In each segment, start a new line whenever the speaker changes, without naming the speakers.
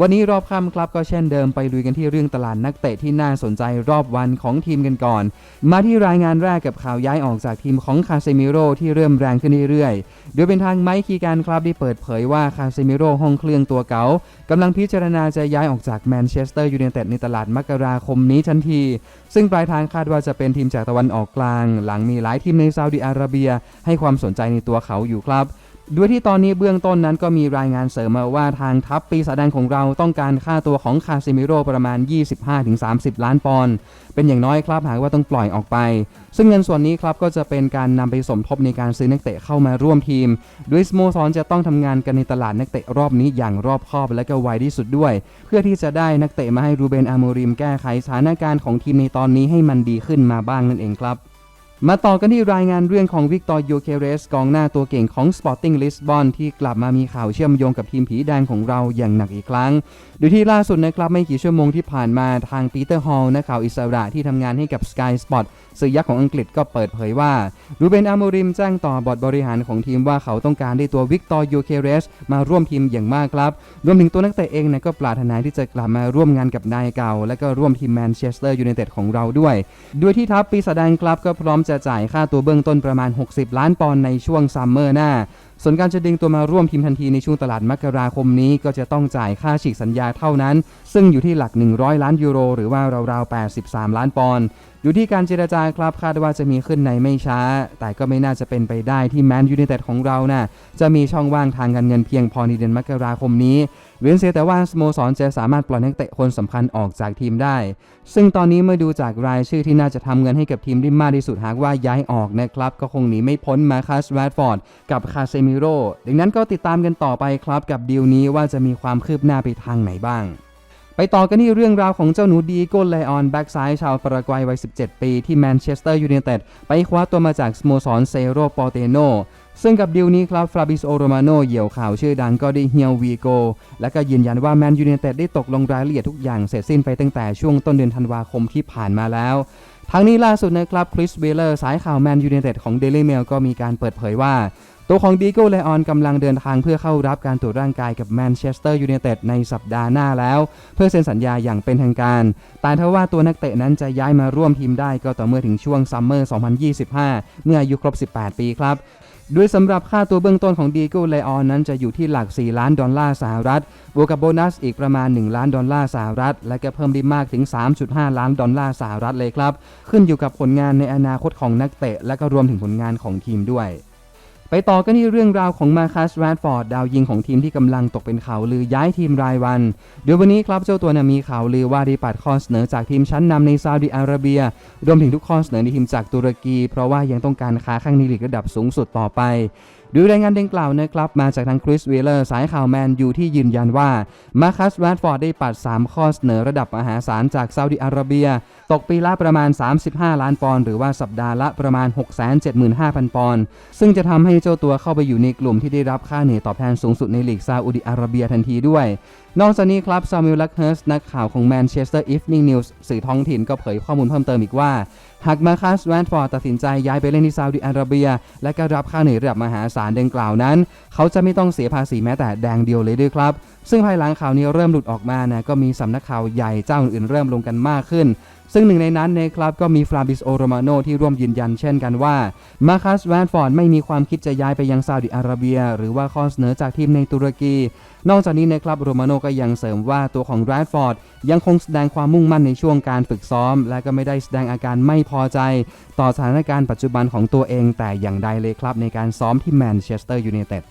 วันนี้รอบค่ำครับก็เช่นเดิมไปลุยกันที่เรื่องตลาดนักเตะที่น่าสนใจรอบวันของทีมกันก่อน มาที่รายงานแรกกับข่าวย้ายออกจากทีมของคาเซมิโร่ที่เริ่มแรงขึ้นเรื่อยๆ โดยเป็นทางไมค์คีการครับที่เปิดเผยว่าคาเซมิโร่ห้องเครื่องตัวเก๋ากำลังพิจารณาจะย้ายออกจากแมนเชสเตอร์ยูไนเต็ดในตลาดมกราคมนี้ทันที ซึ่งปลายทางคาดว่าจะเป็นทีมจากตะวันออกกลาง หลังมีหลายทีมในซาอุดิอาระเบีย ให้ความสนใจในตัวเขาอยู่ครับ ด้วยที่ตอนนี้เบื้องต้นนั้นก็มีรายงานเสริมมาว่าทางทัพปีศาจแดงของเราต้องการค่าตัวของคาซิมิโรประมาณ 25-30 ล้านปอนด์เป็นอย่างน้อยครับหากว่าต้องปล่อยออกไป ซึ่งเงินส่วนนี้ครับก็จะเป็นการนำไปสมทบในการซื้อนักเตะเข้ามาร่วมทีมโดยสโมสรจะต้องทำงานกันในตลาดนักเตะรอบนี้อย่างรอบคอบและก็ไวที่สุดด้วย เพื่อที่จะได้นักเตะมาให้รูเบนอาโมริมแก้ไขสถานการณ์ของทีมในตอนนี้ให้มันดีขึ้นมาบ้างนั่นเองครับ มาต่อกันที่รายงานเรื่องของวิกตอร์โยเคเรสกองหน้าตัวเก่งของ Sporting Lisbon ที่กลับมามีข่าวเชื่อมโยงกับทีมผีแดงของเราอย่างหนักอีกครั้ง โดยที่ล่าสุดนะครับไม่กี่ชั่วโมงที่ผ่านมาทางปีเตอร์ฮอลนักข่าวอิสระที่ทำงานให้กับ Sky Sport สื่อยักษ์ของอังกฤษก็เปิดเผยว่ารูเบนอาโมริมแจ้งต่อบอร์ดบริหารของทีมว่าเขาต้องการได้ตัววิกตอร์โยเคเรสมาร่วมทีมอย่างมากครับรวมถึงตัวนักเตะเองนะก็ปรารถนาที่จะกลับมาร่วมงานกับนายเก่า และก็ร่วมทีมแมนเชสเตอร์ยูไนเต็ดของเราด้วย ด้วยที่ทัพปีศาจแดงครับก็พร้อมจะจ่ายค่าตัวเบื้องต้นประมาณ 60 ล้านปอนด์ในช่วงซัมเมอร์หน้าส่วนการจะดึงตัวมาร่วมทีมทันทีในช่วงตลาดมกราคมนี้ ก็จะต้องจ่ายค่าฉีกสัญญาเท่านั้น ซึ่งอยู่ที่หลัก 100 ล้านยูโร หรือว่าราวๆ 83 ล้านปอนด์อยู่ที่การเจรจาครับคาดว่าจะมีขึ้นในไม่ช้า แต่ก็ไม่น่าจะเป็นไปได้ที่แมนยูไนเต็ดของเรานะ่ะจะมีช่องว่างทางการเงินเพียงพอในเดือนมกราคมนี้เว้นเสียแต่ว่าสโมสรจะสามารถปล่อยนักเตะคนสำคัญออกจากทีมได้ ซึ่งตอนนี้เมื่อดูจากรายชื่อที่น่าจะทำเงินให้กับทีมได้มากที่สุดหากว่าย้ายออกนะครับก็คงหนีไม่พ้นมาคัสแรดฟอร์ดกับคาเซมโร่ดังนั้นก็ติดตามกันต่อไปครับกับดีลนี้ว่าจะมีความคืบหน้าไปทางไหนบ้าง ไปต่อกันที่เรื่องราวของเจ้าหนูดีโกไลออนแบ็กซ้ายชาวปารากวัยวัย 17 ปีที่แมนเชสเตอร์ยูไนเต็ดไปคว้าตัวมาจากสโมสรเซโรปอเตโนซึ่งกับดีลนี้ครับฟราบิโอโรมาโนเหยี่ยวข่าวชื่อดังก็ได้เฮียววีโก และก็ยืนยันว่าแมนยูไนเต็ดได้ตกลงรายละเอียดทุกอย่างเสร็จสิ้นไปตั้งแต่ช่วงต้นเดือนธันวาคมที่ผ่านมาแล้วทั้งนี้ล่าสุดนะครับคริสเวลเลอร์สายข่าวแมนยูไนเต็ดของเดลี่เมลก็มีการเปิดเผยว่า ตัวของดีโก้เลออนกำลังเดินทางเพื่อเข้ารับการตรวจร่างกายกับแมนเชสเตอร์ยูไนเต็ดในสัปดาห์หน้าแล้ว เพื่อเซ็นสัญญาอย่างเป็นทางการ แต่ถ้าว่าตัวนักเตะนั้นจะย้ายมาร่วมทีมได้ก็ต่อเมื่อถึงช่วงซัมเมอร์ 2025 เมื่ออายุครบ 18 ปีครับโดยสำหรับค่าตัวเบื้องต้นของดีโก้เลออนนั้นจะอยู่ที่หลัก 4 ล้านดอลลาร์สหรัฐ บวกกับโบนัสอีกประมาณ 1 ล้านดอลลาร์สหรัฐ และก็เพิ่มได้มากถึง 3.5 ล้านดอลลาร์สหรัฐเลยครับ ขึ้นอยู่กับผลงานในอนาคตของนักเตะ และก็รวมถึงผลงานของทีมด้วย ไปต่อกันที่เรื่องราวของมาคัสแรดฟอร์ดดาวยิงของทีมที่กำลังตกเป็นข่าวลือย้ายทีมรายวันโดยววันนี้ครับเจ้าตัวนะมีข่าวลือว่าได้ปัดข้อเสนอจากทีมชั้นนำในซาอุดิอาระเบีย รวมถึงทุกข้อเสนอในทีมจากตุรกี เพราะว่ายังต้องการค้าข้างในลีกระดับสูงสุดต่อไปโดยรายงานดังกล่าวนะครับมาจากทางคริสเวลเลอร์สายข่าวแมนยูที่ยืนยันว่ามาคัสแรดฟอร์ดได้ปัด 3 ข้อเสนอระดับมหาศาลจากซาอุดิอาระเบีย ตกปีละประมาณ 35 ล้านปอนด์หรือว่าสัปดาห์ละประมาณ 675,000 ปอนด์ซึ่งจะทำให้เจ้าตัวเข้าไปอยู่ในกลุ่มที่ได้รับค่าเหนื่อยตอบแทนสูงสุดในลีกซาอุดิอาระเบียทันทีด้วย นอกจากนี้ครับซามิลลักเฮิร์สนักข่าวของแมนเชสเตอร์อีฟนิงนิวส์สื่อท้องถิ่นก็เผยข้อมูลเพิ่มเติมอีกว่าหากมาคัสแรนฟอร์ดตัดสินใจย้ายไปเล่นที่ซาอุดิอาระเบีย และก็รับค่าเหนื่อยระดับมหาศาลดังกล่าวนั้น เขาจะไม่ต้องเสียภาษีแม้แต่แดงเดียวเลยด้วยครับ ซึ่งภายหลังข่าวนี้เริ่มหลุดออกมานะก็มีสำนักข่าวใหญ่เจ้าอื่นๆเริ่มลงกันมากขึ้นซึ่งหนึ่งในนั้นนะครับก็มีฟราบิสโอโรมาโนที่ร่วมยืนยันเช่นกันว่ามาคัสแรนฟอร์ดไม่มีความคิดจะย้ายไปยังซาอุดิอาระเบีย หรือว่าข้อเสนอจากทีมในตุรกี นอกจากนี้นะครับโรมาโนก็ยังเสริมว่าตัวของแรดฟอร์ดยังคงแสดงความมุ่งมั่นในช่วงการฝึกซ้อม และก็ไม่ได้แสดงอาการไม่พออใจ ต่อสถานการณ์ปัจจุบันของตัวเองแต่อย่างใดเลยครับ ในการซ้อมที่แมนเชสเตอร์ยูไนเต็ด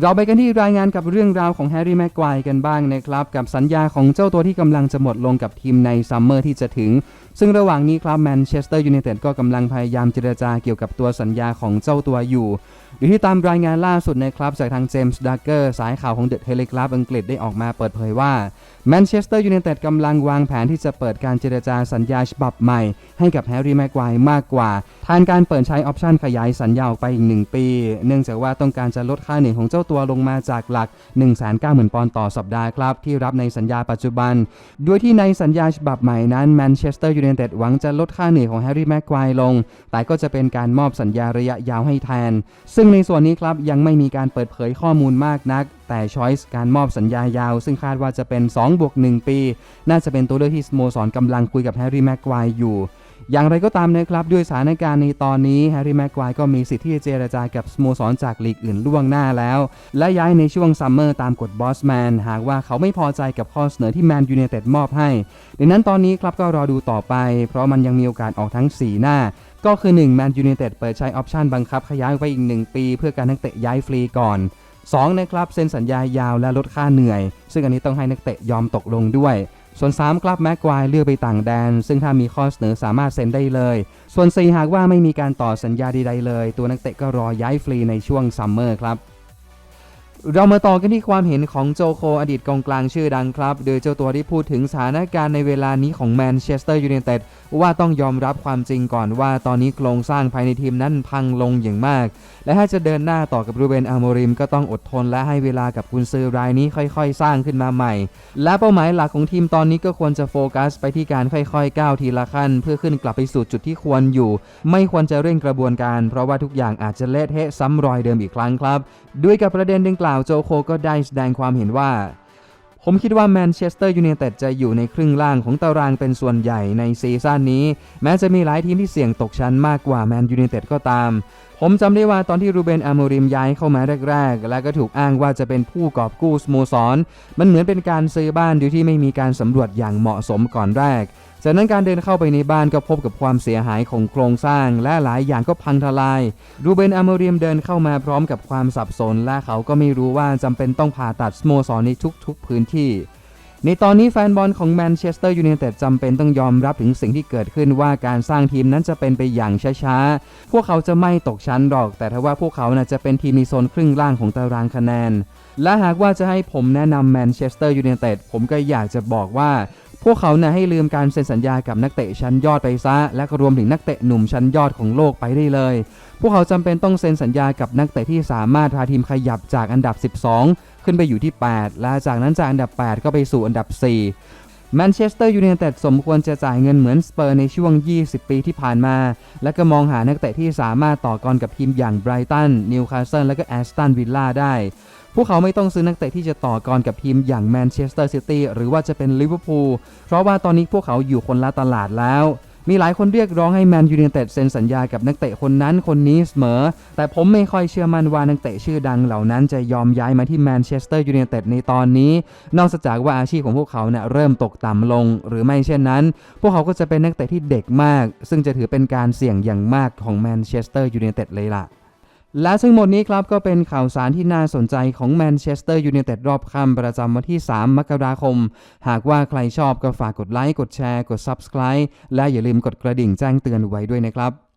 เราไปกันที่รายงานกับเรื่องราวของแฮร์รี่แม็กควกันบ้างนะครับ กับสัญญาของเจ้าตัวที่กำลังจะหมดลงกับทีมในซัมเมอร์ที่จะถึง ซึ่งระหว่างนี้ครับแมนเชสเตอร์ยูไนเต็ดก็กำลังพยายามเจรจาเกี่ยวกับตัวสัญญาของเจ้าตัวอยู่โดยที่ตามรายงานล่าสุดนะครับจากทางเจมส์ดักเกอร์สายข่าวของเดอะเทเลกราฟอังกฤษได้ออกมาเปิดเผยว่าแมนเชสเตอร์ยูไนเต็ดกำลังวางแผนที่จะเปิดการเจรจาสัญญาฉบับใหม่ ให้กับแฮร์รี่แม็กไกวร์มากกว่าแทนการเปิดใช้ออปชันขยายสัญญาออกไปอีก1ปี เนื่องจากว่าต้องการจะลดค่าเหนื่อยของเจ้าตัวลงมาจากหลัก 190,000 ปอนด์ต่อสัปดาห์ครับ ที่รับในสัญญาปัจจุบันโดยที่ในสัญญาฉบับใหม่นั้นแมนเชสเตอร์ยูไนเต็ดหวังจะลดค่าเหนื่อยของแฮร์รี่แม็กไกวร์ลง แต่ก็จะเป็นการมอบสัญญาระยะยาวให้แทน ซึ่งในส่วนนี้ครับยังไม่มีการเปิดเผยข้อมูลมากนักแต่ช้อยส์การมอบสัญญายาว ซึ่งคาดว่าจะเป็น2บวก1ปี น่าจะเป็นตัวเลือกที่สโมสรกำลังคุยกับแฮร์รี่แม็กไกวร์อยู่ อย่างไรก็ตามนะครับด้วยสถานการณ์ในตอนนี้แฮร์รี่แม็กไกวร์ก็มีสิทธิ์ที่จะเจรจากับสโมสรจากลีกอื่นล่วงหน้าแล้ว และย้ายในช่วงซัมเมอร์ตามกฎบอสแมนหากว่าเขาไม่พอใจกับข้อเสนอที่แมนยู i นเต็ดมอบให้ ดังนั้นตอนนี้ครับก็รอดูต่อไป เพราะมันยังมีโอกาสออกทั้ง 4 หน้าก็คือ1แมนยู i นเต็ดเปิดใช้ออปชันบังคับขยายไปอีก 1 ปี เพื่อการนักเตะย้ายฟรีก่อน 2 นะครับเซ็นสัญญายาวและลดค่าเหนื่อย ซึ่งอันนี้ต้องให้นักเตะยอมตกลงด้วย ส่วน 3 ครับแม็กควายเลือกไปต่างแดน ซึ่งถ้ามีข้อเสนอสามารถเซ็นได้เลย ส่วน 4 หากว่าไม่มีการต่อสัญญาใดๆเลย ตัวนักเตะก็รอย้ายฟรีในช่วงซัมเมอร์ครับ เรามาต่อกันที่ความเห็นของโจโคอดีตกองกลางชื่อดังครับ โดยเจ้าตัวได้พูดถึงสถานการณ์ในเวลานี้ของแมนเชสเตอร์ยูไนเต็ดว่าต้องยอมรับความจริงก่อนว่าตอนนี้โครงสร้างภายในทีมนั้นพังลงอย่างมาก และถ้าจะเดินหน้าต่อกับรูเบนอาโมริมก็ต้องอดทนและให้เวลากับกุนซือรายนี้ค่อยๆ สร้างขึ้นมาใหม่ และเป้าหมายหลักของทีมตอนนี้ก็ควรจะโฟกัส ไปที่การค่อยๆก้าวทีละขั้น เพื่อขึ้นกลับไปสู่จุดที่ควรอยู่ ไม่ควรจะเร่งกระบวนการ เพราะว่าทุกอย่างอาจจะเละเทะซ้ำรอยเดิมอีกครั้งครับ ด้วยกับประเด็นดังกล่าวโจโคก็ได้แสดงความเห็นว่า ผมคิดว่าแมนเชสเตอร์ยูไนเต็ดจะอยู่ในครึ่งล่างของตารางเป็นส่วนใหญ่ในซีซั่นนี้ แม้จะมีหลายทีมที่เสี่ยงตกชั้นมากกว่าแมนยูไนเต็ดก็ตาม ผมจำได้ว่าตอนที่รูเบนอาโมริมย้ายเข้ามาแรกๆ และก็ถูกอ้างว่าจะเป็นผู้กอบกู้สโมสร มันเหมือนเป็นการซื้อบ้านโดยที่ไม่มีการสำรวจอย่างเหมาะสมก่อนแรก จากนั้นการเดินเข้าไปในบ้านก็พบกับความเสียหายของโครงสร้าง และหลายอย่างก็พังทลาย รูเบนอาโมริมเดินเข้ามาพร้อมกับความสับสน และเขาก็ไม่รู้ว่าจำเป็นต้องผ่าตัดสโมสรในทุกๆพื้นที่ ในตอนนี้แฟนบอลของแมนเชสเตอร์ยูไนเต็ดจำเป็นต้องยอมรับถึงสิ่งที่เกิดขึ้นว่าการสร้างทีมนั้นจะเป็นไปอย่างช้าๆ พวกเขาจะไม่ตกชั้นหรอก แต่ถ้าว่าพวกเขานะจะเป็นทีมในโซนครึ่งล่างของตารางคะแนนและหากว่าจะให้ผมแนะนำแมนเชสเตอร์ยูไนเต็ดผมก็อยากจะบอกว่า พวกเขาน่ยให้ลืมการเซ็นสัญญากับนักเตะชั้นยอดไปซะ และก็รวมถึงนักเตะหนุ่มชั้นยอดของโลกไปได้เลย พวกเขาจำเป็นต้องเซ็นสัญญากับนักเตะที่สามารถพาทีมขยับจากอันดับ 12 ขึ้นไปอยู่ที่ 8 และจากนั้นจากอันดับ 8 ก็ไปสู่อันดับ 4 แมนเชสเตอร์ยูไนเต็ดสมควรจะจ่ายเงินเหมือนสเปอร์ในช่วง 20 ปีที่ผ่านมา และก็มองหานักเตะที่สามารถต่อกรกับทีมอย่างไบรตัน นิวคาสเซิลและก็แอสตันวิลล่าได้ พวกเขาไม่ต้องซื้อนักเตะที่จะต่อกรกับทีมอย่างแมนเชสเตอร์ซิตี้หรือว่าจะเป็นลิเวอร์พูล เพราะว่าตอนนี้พวกเขาอยู่คนละตลาดแล้ว มีหลายคนเรียกร้องให้แมนยูเนเต็ดเซ็นสัญญากับนักเตะคนนั้นคนนี้เสมอ แต่ผมไม่ค่อยเชื่อมั่นว่านักเตะชื่อดังเหล่านั้นจะยอมย้ายมาที่แมนเชสเตอร์ยูเนเต็ดในตอนนี้ นอกจากว่าอาชีพของพวกเขาเนี่ยเริ่มตกต่ำลง หรือไม่เช่นนั้น พวกเขาก็จะเป็นนักเตะที่เด็กมาก ซึ่งจะถือเป็นการเสี่ยงอย่างมากของแมนเชสเตอร์ยูเนเต็ดเลยล่ะ และทั้งหมดนี้ครับก็เป็นข่าวสารที่น่าสนใจของแมนเชสเตอร์ยูไนเต็ดรอบค่ำประจำวันที่ 3 มกราคม หากว่าใครชอบก็ฝากกดไลค์ กดแชร์ กด Subscribe และอย่าลืมกดกระดิ่งแจ้งเตือนไว้ด้วยนะครับ